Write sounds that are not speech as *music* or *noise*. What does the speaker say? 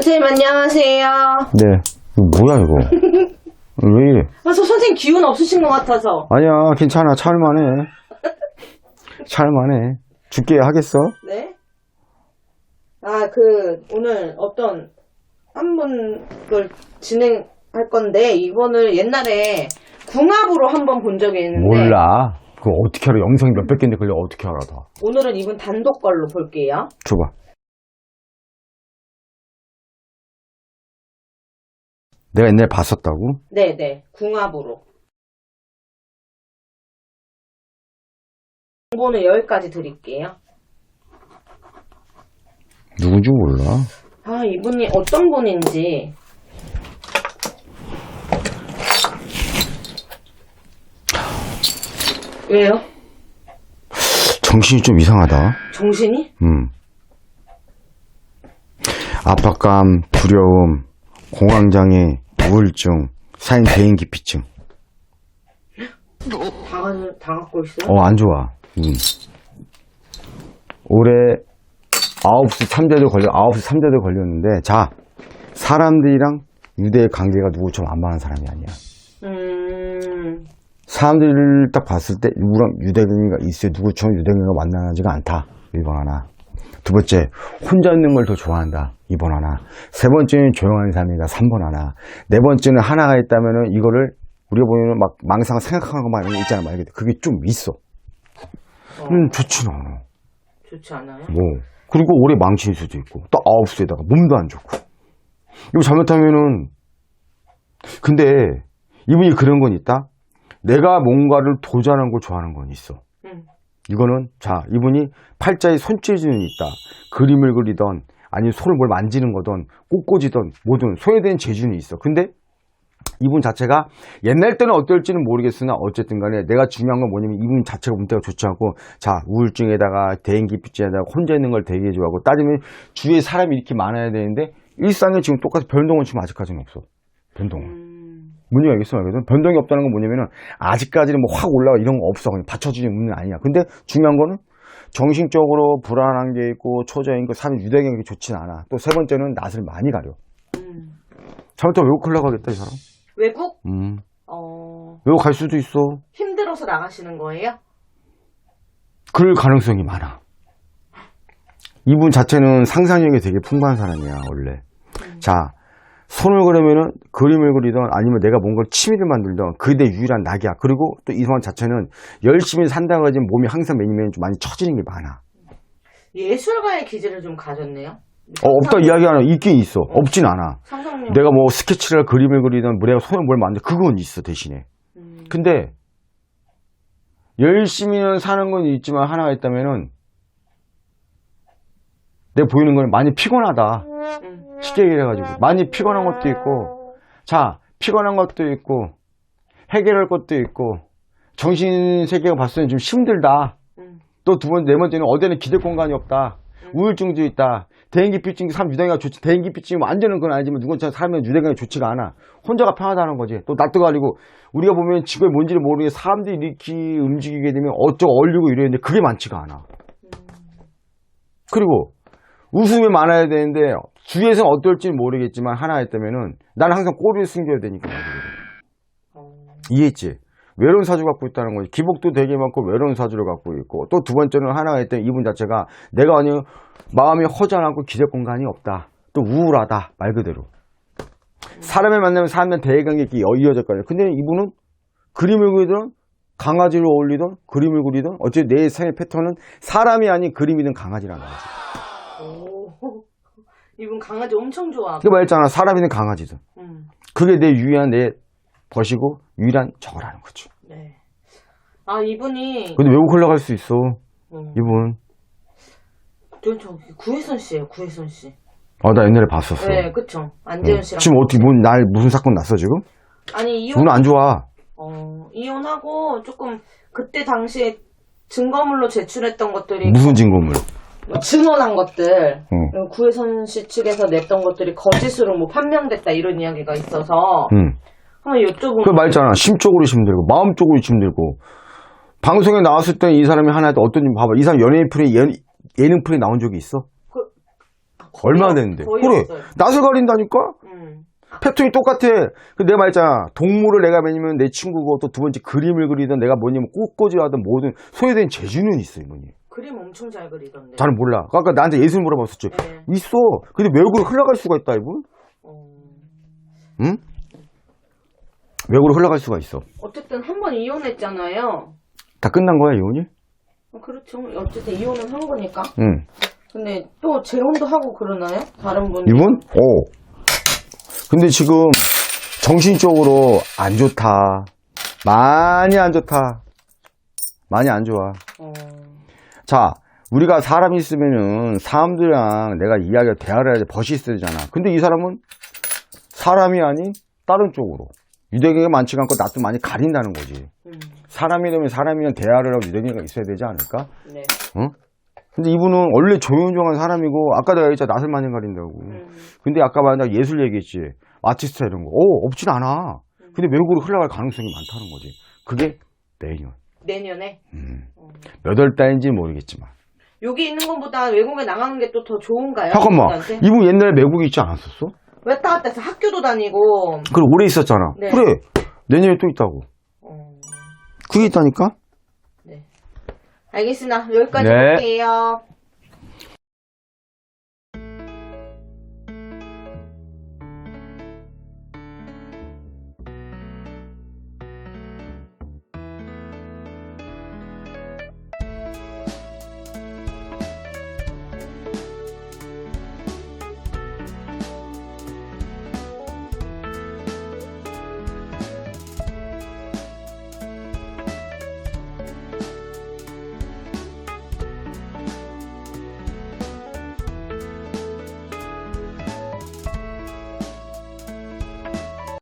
선생님 안녕하세요. 네. 이거 뭐야, 이거? *laughs* 왜 이래? 아, 저 선생님 기운 없으신 것 같아서. 아니야, 괜찮아. 참을만해. 참을만해. 죽게 하겠어? 네. 아, 그, 오늘 어떤 한 분을 진행할 건데, 이번을 옛날에 궁합으로 한 번 본 적이 있는데, 몰라. 그거 어떻게 알아? 영상이 몇백 개인데 그걸 어떻게 알아, 다. 오늘은 이분 단독 걸로 볼게요. 줘봐. 내가 옛날에 봤었다고? 네네, 궁합으로. 정보는 여기까지 드릴게요. 누군지 몰라. 아, 이분이 어떤 분인지. 왜요? 정신이 좀 이상하다. 정신이? 음. 압박감, 두려움, 공황장애, 우울증, 사인 대인 기피증. 다, 가- 다 갖고 있어요? 어, 안 좋아. 음. 올해 9시 3대도 걸려, 9시 3대도 걸렸는데, 자, 사람들이랑 유대의 관계가 누구처럼 안 맞는 사람이 아니야. 음, 사람들을 딱 봤을 때 누구랑 유대경이가 있어요. 누구처럼 유대경이가 만나지가 않다. 1번 하나. 두 번째, 혼자 있는 걸 더 좋아한다. 2번 하나. 세 번째는 조용한 삶이다. 3번 하나. 네 번째는 하나가 있다면은 이거를 우리가 보면 막 망상 생각하는 것만 있잖아. 만약에 그게 좀 있어. 음, 좋진 않아. 좋지 않아요? 뭐. 그리고 올해 망칠 수도 있고. 또 아홉 수에다가 몸도 안 좋고. 이거 잘못하면은, 근데 이분이 그런 건 있다? 내가 뭔가를 도전하는 걸 좋아하는 건 있어. 음. 이거는, 자, 이분이 팔자에 손재주는 있다. 그림을 그리던, 아니면 손을 뭘 만지는 거든, 꽃꽂이든, 뭐든, 대한 재주는 있어. 근데 이분 자체가 옛날 때는 어떨지는 모르겠으나 어쨌든 간에 내가 중요한 건 뭐냐면 이분 자체가 문제가 좋지 않고 자 우울증에다가 대인기피증에다가 혼자 있는 걸 되게 좋아하고 따지면 주위에 사람이 이렇게 많아야 되는데 일상에 지금 똑같이 변동은 지금 아직까지는 없어 변동은 음, 문제가 있어 말거든 변동이 없다는 건 뭐냐면은 아직까지는 뭐 확 올라가 이런 거 없어 그냥 받쳐주는 문제는 아니야 근데 중요한 거는 정신적으로 불안한 게 있고 초조한 거 사람 유대경이 좋진 않아 또 세 번째는 낯을 많이 가려 음. 잘못하면 외국 흘러 가겠다 이 사람 외국? 음 어, 외국 갈 수도 있어 힘들어서 나가시는 거예요? 그럴 가능성이 많아. 이분 자체는 상상력이 되게 풍부한 사람이야, 원래. 자, 손을 그리면은 그림을 그리던 아니면 내가 뭔가 취미를 만들던 그게 내 유일한 낙이야. 그리고 또이 사람 자체는 열심히 산다고 하지 몸이 항상 매니면 좀 많이 처지는 게 많아. 예술가의 기질을 좀 가졌네요. 어, 없다 이야기 하나 있긴 있어. 없진 않아. 상상력. 내가 뭐 스케치를 그림을 그리던 뭐 내가 손에 뭘 만들 그건 있어, 대신에. 음, 근데 열심히는 사는 건 있지만 하나가 있다면은 내 보이는 건 많이 피곤하다. 음. 쉽게 얘기해가지고 많이 피곤한 것도 있고 자 피곤한 것도 있고 해결할 것도 있고 정신 세계가 봤을 때는 좀 힘들다. 음. 또두 번째 네 번째는 어디에는 기댈 공간이 없다. 우울증도 있다. 대인기피증 사람 유대가 좋지. 대인기피증이 완전은 그건 아니지만 누군가 살면 유대가 좋지가 않아. 혼자가 편하다는 거지. 또 낯도 가리고 우리가 보면 집에 뭔지를 모르게 사람들이 이렇게 움직이게 되면 어쩌고 얼리고 이러는데 그게 많지가 않아. 그리고 웃음이 많아야 되는데 주위에서는 어떨지 모르겠지만 하나 있다면은 나는 항상 꼬리를 숨겨야 되니까. 어, 이해했지? 외로운 사주 갖고 있다는 거지. 기복도 되게 많고 외로운 사주를 갖고 있고 또 두 번째는 하나가 있다면 이분 자체가 내가 아니 마음이 허전하고 기댈 공간이 없다. 또 우울하다 말 그대로. 사람을 만나면 사람들 대관계가 이어졌거든요. 근데 이분은 그림을 그리든 강아지를 어울리든 그림을 그리든 어째 내 생의 패턴은 사람이 아닌 그림이든 강아지라는 거지. 오. *laughs* 이분 강아지 엄청 좋아하고. 그 말했잖아. 사람이든 강아지든. 음, 그게 내 유일한 내 벗이고 유일한 저라는 거지. 네. 아, 이분이. 근데 외국 흘러갈 수 있어. 음, 이분. 저, 저, 구혜선 씨예요, 구혜선 씨. 아, 나 옛날에 봤었어. 네, 그쵸. 안재현 어. 씨랑. 지금 어떻게, 뭔, 날 무슨 사건 났어, 지금? 아니, 이혼, 오늘 안 좋아. 어, 이혼하고 조금, 그때 당시에 증거물로 제출했던 것들이, 무슨 증거물? 뭐 증언한 것들, 응. 구혜선 씨 측에서 냈던 것들이 거짓으로 뭐 판명됐다 이런 이야기가 있어서, 응. 한번 여쭤보면. 그 말했잖아. 심적으로 힘들고, 마음적으로 힘들고. 방송에 나왔을 때 이 사람이 하나 어떤, 봐봐. 이 사람 연예인 프레, 연, 예능 프레 나온 적이 있어? 얼마나 됐는데. 그래. 없어요. 낯을 가린다니까? 음. 패턴이 똑같아. 그 내가 말했잖아. 동물을 내가 매니면 내 친구고 또 두 번째 그림을 그리든 내가 뭐냐면 꽃꽂이 하든 뭐든 소외된 재주는 있어, 이분이. 엄청 잘 그리던데. 잘 몰라. 아까 나한테 예술 물어봤었지. 네. 있어. 근데 외국으로 흘러갈 수가 있다, 이분? 어. 응? 외국으로 흘러갈 수가 있어. 어쨌든 한 번 이혼했잖아요. 다 끝난 거야, 이혼이? 어, 그렇죠. 어쨌든 이혼은 한 거니까. 응. 근데 또 재혼도 하고 그러나요? 다른 분. 이분? 오. 근데 지금 정신적으로 안 좋다. 많이 안 좋다. 많이 안 좋아. 어. 자, 우리가 사람이 있으면은 사람들이랑 내가 이야기를 대화를 해야 돼. 벗이 되잖아. 근데 이 사람은 사람이 아닌 다른 쪽으로. 유대계가 많지가 않고 나도 많이 가린다는 거지. 음. 사람이라면 사람이랑 대화를 하고 유대계가 있어야 되지 않을까? 네. 어? 근데 이분은 원래 조용조용한 사람이고 아까 내가 얘기했잖아 낯을 많이 가린다고. 음. 근데 아까 말한 예술 얘기했지. 아티스트 이런 거. 어, 없진 않아. 근데 외국으로 흘러갈 가능성이 많다는 거지. 그게 내년. 내년에. 음. 어. 몇월 달인지 모르겠지만. 여기 있는 것보다 외국에 나가는 게 또 더 좋은가요? 잠깐만. 이분한테? 이분 옛날에 외국에 있지 않았었어? 왔다 갔다 해서 학교도 다니고. 그래, 오래 있었잖아. 네. 그래. 내년에 또 있다고. 어. 그게 있다니까? 알겠습니다. 여기까지 네. 할게요.